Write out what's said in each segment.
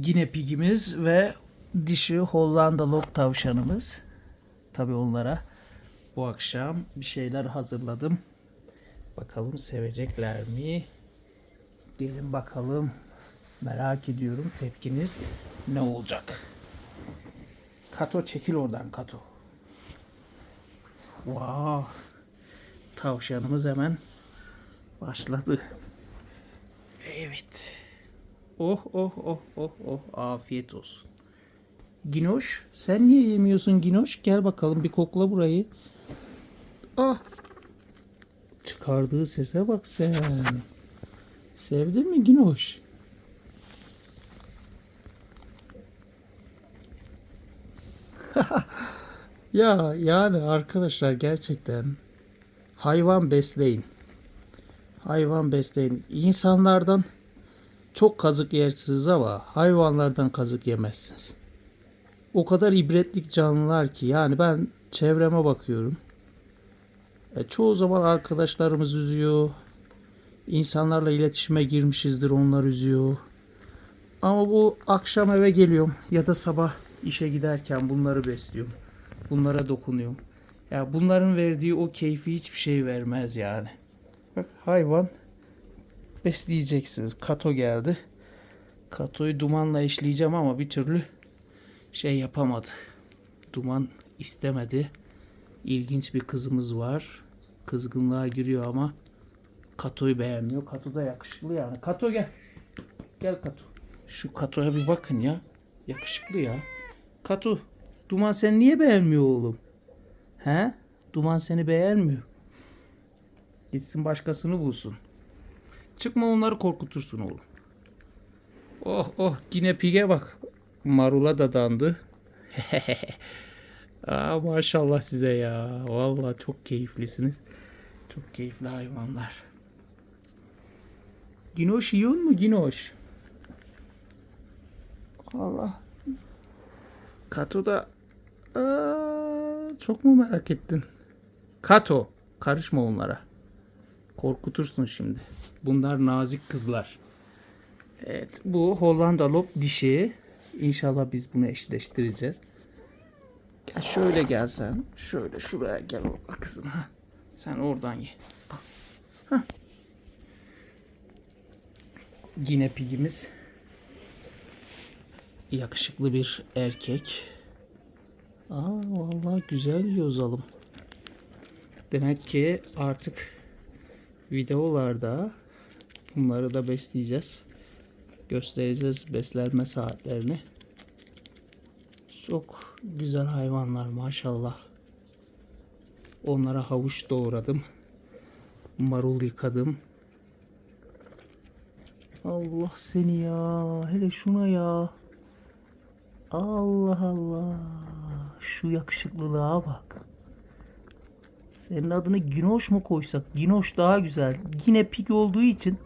Gine pigimiz ve dişi Hollanda lop tavşanımız. Tabi onlara bu akşam bir şeyler hazırladım. Bakalım sevecekler mi? Gelin bakalım. Merak ediyorum tepkiniz ne olacak? Kato çekil oradan Kato. Wow. Tavşanımız hemen başladı. Evet. Oh oh oh oh oh afiyet olsun. Ginoş sen niye yemiyorsun Ginoş? Gel bakalım bir kokla burayı. Ah. Çıkardığı sese bak sen. Sevdin mi Ginoş? ya yani arkadaşlar gerçekten hayvan besleyin. Hayvan besleyin. İnsanlardan çok kazık yersiniz ama hayvanlardan kazık yemezsiniz. O kadar ibretlik canlılar ki yani ben çevreme bakıyorum. E, çoğu zaman arkadaşlarımız üzüyor. İnsanlarla iletişime girmişizdir onlar üzüyor. Ama bu akşam eve geliyorum ya da sabah işe giderken bunları besliyorum. Bunlara dokunuyorum. Ya bunların verdiği o keyfi hiçbir şey vermez yani. Bak hayvan besleyeceksiniz. Kato geldi. Katoyu dumanla eşleyeceğim ama bir türlü şey yapamadı. Duman istemedi. İlginç bir kızımız var. Kızgınlığa giriyor ama Kato'yu beğenmiyor. Kato da yakışıklı yani. Kato gel. Gel Kato. Şu Kato'ya bir bakın ya. Yakışıklı ya. Kato, Duman seni niye beğenmiyor oğlum? He? Duman seni beğenmiyor. Gitsin başkasını bulsun. Çıkma onları korkutursun oğlum. Oh oh yine pige bak. Marula da dandı. Aa, maşallah size ya. Vallahi çok keyiflisiniz. Çok keyifli hayvanlar. Ginoş yiyor mu Ginoş? Allah. Kato da Aa, çok mu merak ettin? Kato karışma onlara. Korkutursun şimdi. Bunlar nazik kızlar. Evet bu Hollanda dişi. İnşallah biz bunu eşleştireceğiz. Gel şöyle gel sen. Şöyle şuraya gel orada kızım. Ha. Sen oradan ye. Hah. Yine pigimiz. Yakışıklı bir erkek. Aa vallahi güzel yozalım. Demek ki artık videolarda bunları da besleyeceğiz. Göstereceğiz beslenme saatlerini. Çok güzel hayvanlar maşallah. Onlara havuç doğradım. Marul yıkadım. Allah seni ya. Hele şuna ya. Allah Allah. Şu yakışıklılığa bak. Senin adını Ginoş mu koysak? Ginoş daha güzel. Yine pik olduğu için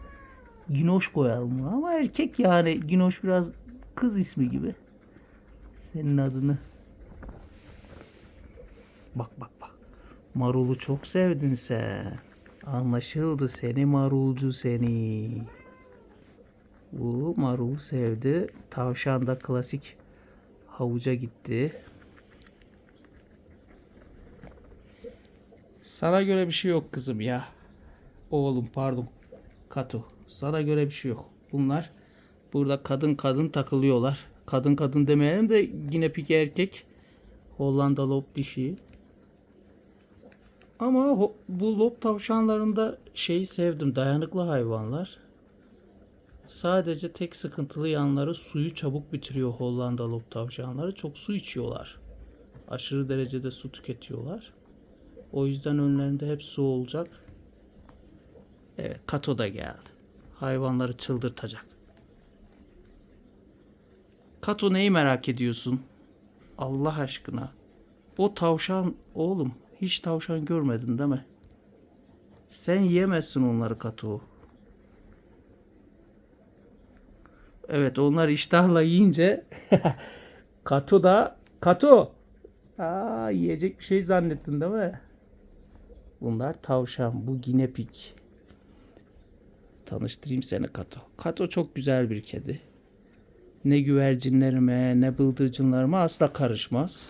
Ginoş koyalım buna. Ama erkek yani. Ginoş biraz kız ismi gibi. Senin adını. Bak bak bak. Marul'u çok sevdin sen. Anlaşıldı seni marulcu seni. Bu marul sevdi. Tavşan da klasik havuca gitti. Sana göre bir şey yok kızım ya. Oğlum pardon. Katu. Sana göre bir şey yok. Bunlar burada kadın kadın takılıyorlar. Kadın kadın demeyelim de yine pik erkek. Hollanda lop dişi. Ama bu lop tavşanlarında şeyi sevdim. Dayanıklı hayvanlar. Sadece tek sıkıntılı yanları suyu çabuk bitiriyor Hollanda lop tavşanları. Çok su içiyorlar. Aşırı derecede su tüketiyorlar. O yüzden önlerinde hep su olacak. Evet, Kato da geldi. Hayvanları çıldırtacak. Kato neyi merak ediyorsun? Allah aşkına. O tavşan oğlum hiç tavşan görmedin değil mi? Sen yiyemezsin onları Kato. Evet onlar iştahla yiyince Kato da Kato. Aa yiyecek bir şey zannettin değil mi? Bunlar tavşan. Bu ginepik. Tanıştırayım seni Kato. Kato çok güzel bir kedi. Ne güvercinlerime ne bıldırcınlarıma asla karışmaz.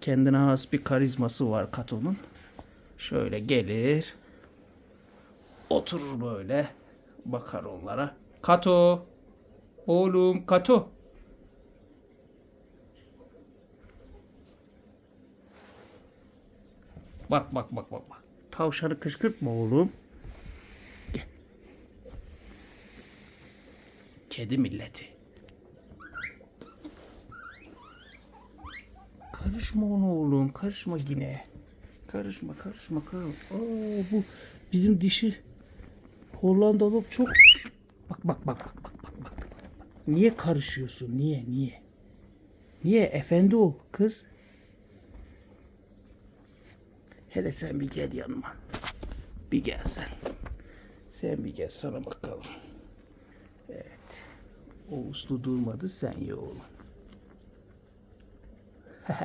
Kendine has bir karizması var Kato'nun. Şöyle gelir. Oturur böyle. Bakar onlara. Kato. Oğlum Kato. Bak bak bak bak bak. Tavşanı kışkırtma oğlum. Kedi milleti. Karışma ona oğlum. Karışma yine. Karışma karışma karışma. Aa, bu bizim dişi Hollandalı çok bak bak bak bak bak bak bak. Niye karışıyorsun? Niye? Niye? Niye? Efendi ol kız. Hele sen bir gel yanıma. Bir gel sen. Sen bir gel sana bakalım. Evet. O uslu durmadı sen ye oğlum.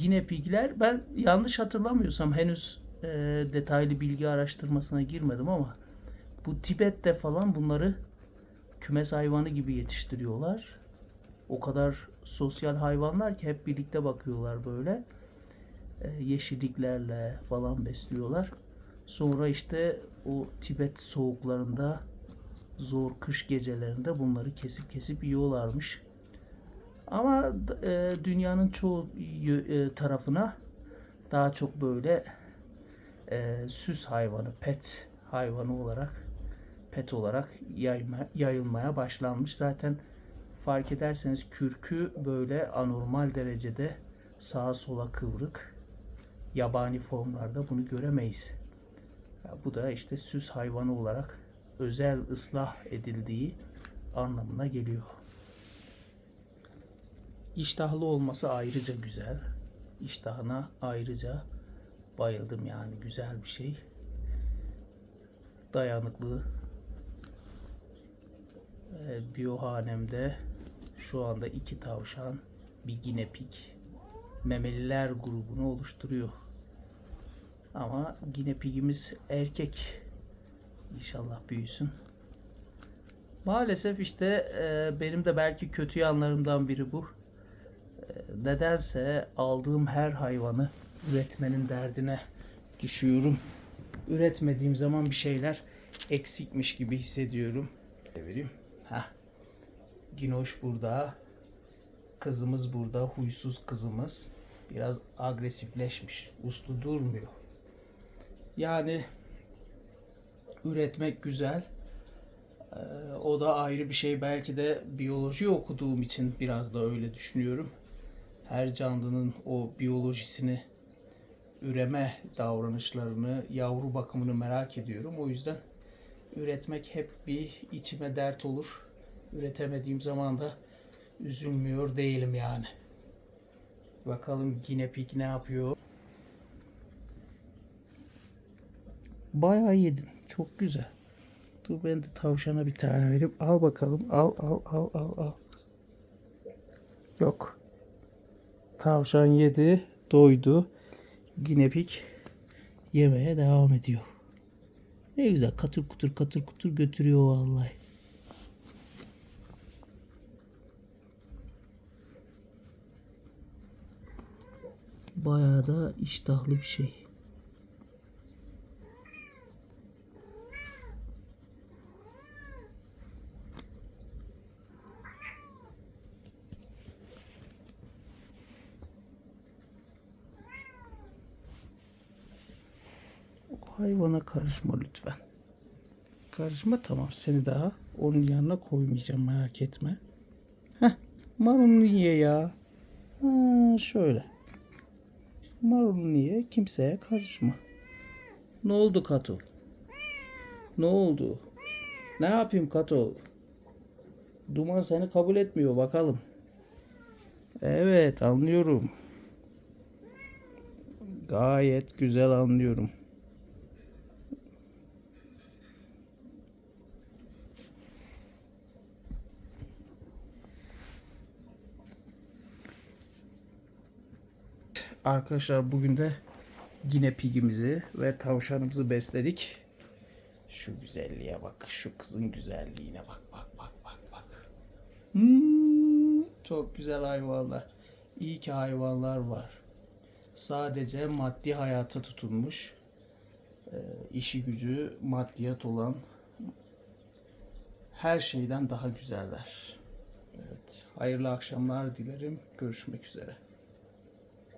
Yine pigler ben yanlış hatırlamıyorsam henüz e, detaylı bilgi araştırmasına girmedim ama bu Tibet'te falan bunları kümes hayvanı gibi yetiştiriyorlar. O kadar sosyal hayvanlar ki hep birlikte bakıyorlar böyle. E, yeşilliklerle falan besliyorlar. Sonra işte o Tibet soğuklarında zor kış gecelerinde bunları kesip kesip yiyorlarmış. Ama e, dünyanın çoğu e, tarafına daha çok böyle e, süs hayvanı, pet hayvanı olarak pet olarak yayma, yayılmaya başlanmış. Zaten fark ederseniz kürkü böyle anormal derecede sağa sola kıvrık. Yabani formlarda bunu göremeyiz. Ya bu da işte süs hayvanı olarak özel ıslah edildiği anlamına geliyor. İştahlı olması ayrıca güzel. İştahına ayrıca bayıldım yani güzel bir şey. Dayanıklı. Ee, biyohanemde şu anda iki tavşan, bir ginepik memeliler grubunu oluşturuyor. Ama ginepigimiz erkek. İnşallah büyüsün. Maalesef işte e, benim de belki kötü yanlarımdan biri bu nedense aldığım her hayvanı üretmenin derdine düşüyorum. Üretmediğim zaman bir şeyler eksikmiş gibi hissediyorum. Vereyim. Ha. Ginoş burada. Kızımız burada. Huysuz kızımız. Biraz agresifleşmiş. Uslu durmuyor. Yani üretmek güzel. Ee, o da ayrı bir şey. Belki de biyoloji okuduğum için biraz da öyle düşünüyorum her canlının o biyolojisini, üreme davranışlarını, yavru bakımını merak ediyorum. O yüzden üretmek hep bir içime dert olur. Üretemediğim zaman da üzülmüyor değilim yani. Bakalım Ginepik ne yapıyor? Bayağı yedin. Çok güzel. Dur ben de tavşana bir tane vereyim. Al bakalım. Al al al al al. Yok. Tavşan yedi, doydu. Ginepik yemeye devam ediyor. Ne güzel katır kutur katır kutur götürüyor vallahi. Bayağı da iştahlı bir şey. Hayvana karışma lütfen. Karışma tamam seni daha onun yanına koymayacağım merak etme. Heh marulunu ye ya. Ha, şöyle. Marulunu ye kimseye karışma. Ne oldu Kato? Ne oldu? Ne yapayım Kato? Duman seni kabul etmiyor bakalım. Evet anlıyorum. Gayet güzel anlıyorum. Arkadaşlar bugün de yine pigimizi ve tavşanımızı besledik. Şu güzelliğe bak. Şu kızın güzelliğine bak. Bak bak bak bak. Hmm, çok güzel hayvanlar. İyi ki hayvanlar var. Sadece maddi hayata tutunmuş. e, işi gücü maddiyat olan her şeyden daha güzeller. Evet. Hayırlı akşamlar dilerim. Görüşmek üzere.